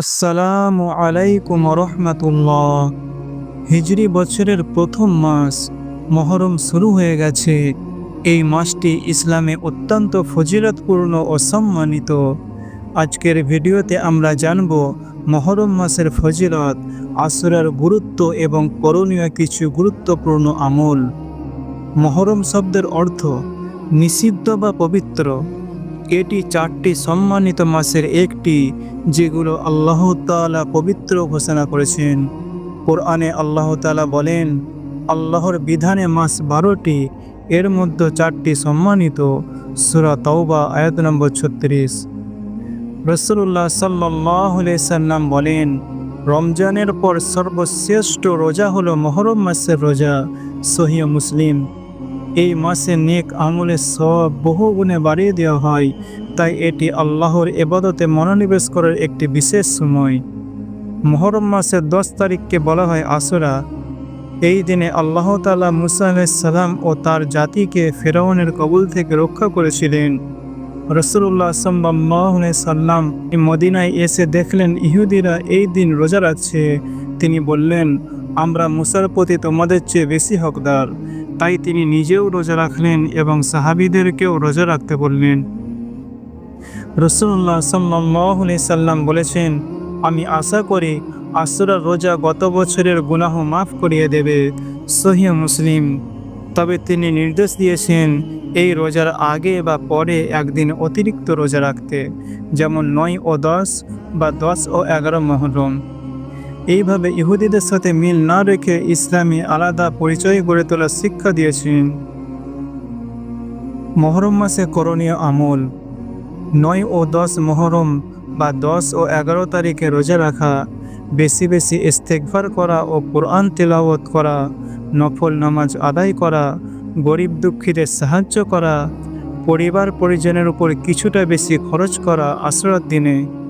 আসসালামু আলাইকুম রহমতুল্লাহ হিজরি বছরের প্রথম মাস মহরম শুরু হয়ে গেছে। এই মাসটি ইসলামে অত্যন্ত ফজিলতপূর্ণ ও সম্মানিত। আজকের ভিডিওতে আমরা জানব মহরম মাসের ফজিলত, আসরার গুরুত্ব এবং করণীয় কিছু গুরুত্বপূর্ণ আমল। মহরম শব্দের অর্থ নিষিদ্ধ বা পবিত্র। এটি চারটি সম্মানিত মাসের একটি, যেগুলো আল্লাহ তাআলা পবিত্র ঘোষণা করেছেন। কোরআনে আল্লাহ তাআলা বলেন, আল্লাহর বিধানে মাস বারোটি, এর মধ্যে চারটি সম্মানিত, সুরা তওবা, আয়াত নম্বর ছত্রিশ। রসুল্লাহ সাল্লাহ সাল্লাম বলেন, রমজানের পর সর্বশ্রেষ্ঠ রোজা হলো মহরম মাসের রোজা, সহিহ মুসলিম। এই মাসে নেক আমলের সব বহু গুণে বাড়িয়ে দেওয়া হয়। তাই এটি আল্লাহর এবাদতে মনোনিবেশ করার একটি বিশেষ সময়। মহরম মাসের দশ তারিখকে বলা হয় আসরা। এই দিনে আল্লাহ তালা মুসা সালাম ও তার জাতিকে ফেরাউনের কবুল থেকে রক্ষা করেছিলেন। রসুল্লাহ সাল্লাহ সাল্লাম মদিনায় এসে দেখলেন, ইহুদিরা এই দিন রোজা রাখছে। তিনি বললেন আমরা মুসার প্রতি তোমাদের চেয়ে বেশি হকদার। তাই তিনি নিজেও রোজা রাখলেন এবং সাহাবিদেরকেও রোজা রাখতে বললেন। রসুল্লাহ সাল্লাহ সাল্লাম বলেছেন, আমি আশা করি আসরার রোজা গত বছরের গুনাহ মাফ করিয়ে দেবে সহিহ মুসলিম। তবে তিনি নির্দেশ দিয়েছেন, এই রোজার আগে বা পরে একদিন অতিরিক্ত রোজা রাখতে, যেমন নয় ও দশ বা দশ ও এগারো মহরম। এইভাবে ইহুদিদের সাথে মিল না রেখে ইসলামী আলাদা পরিচয় গড়ে তোলার শিক্ষা দিয়েছেন। মহরম মাসে করণীয় আমল, নয় ও দশ মহরম বা দশ ও এগারো তারিখে রোজা রাখা, বেশি বেশি ইস্তেকভার করা ও কোরআন তেলাওয়াত করা, নফল নামাজ আদায় করা, গরিব দুঃখীদের সাহায্য করা, পরিবার পরিজনের উপর কিছুটা বেশি খরচ করা আশ্রয়ের দিনে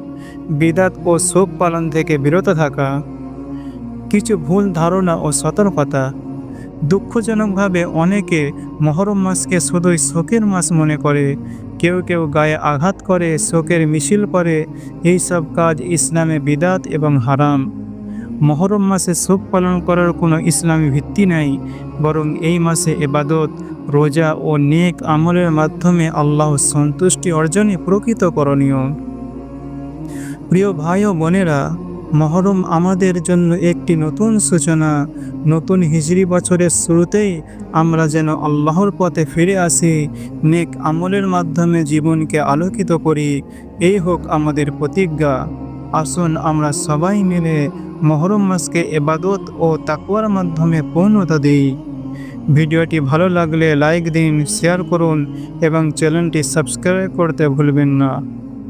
বিদাত ও শোক পালন থেকে বিরত থাকা। কিছু ভুল ধারণা ও সতর্কতা দুঃখজনকভাবে অনেকে মহরম মাসকে শুধুই শোকের মাস মনে করে। কেউ কেউ গায়ে আঘাত করে, শোকের মিছিল করে এই সব কাজ ইসলামে বিদাত এবং হারাম। মহরম মাসে শোক পালন করার কোনো ইসলামী ভিত্তি নাই, বরং এই মাসে এবাদত, রোজা ও নেক আমলের মাধ্যমে আল্লাহ সন্তুষ্টি অর্জনে প্রকৃত করণীয়। প্রিয় ভাই ও বোনেরা, মহরম আমাদের জন্য একটি নতুন সূচনা, নতুন হিজরি বছরের শুরুতেই আমরা যেন আল্লাহর পথে ফিরে আসি, নেক আমলের মাধ্যমে জীবনকে আলোকিত করি, এই হোক আমাদের প্রতিজ্ঞা। আসুন আমরা সবাই মিলে মহরম মাসকে এবাদত ও তাকুয়ার মাধ্যমে পূর্ণতা দিই। ভিডিওটি ভালো লাগলে লাইক দিন, শেয়ার করুন এবং চ্যানেলটি সাবস্ক্রাইব করতে ভুলবেন না।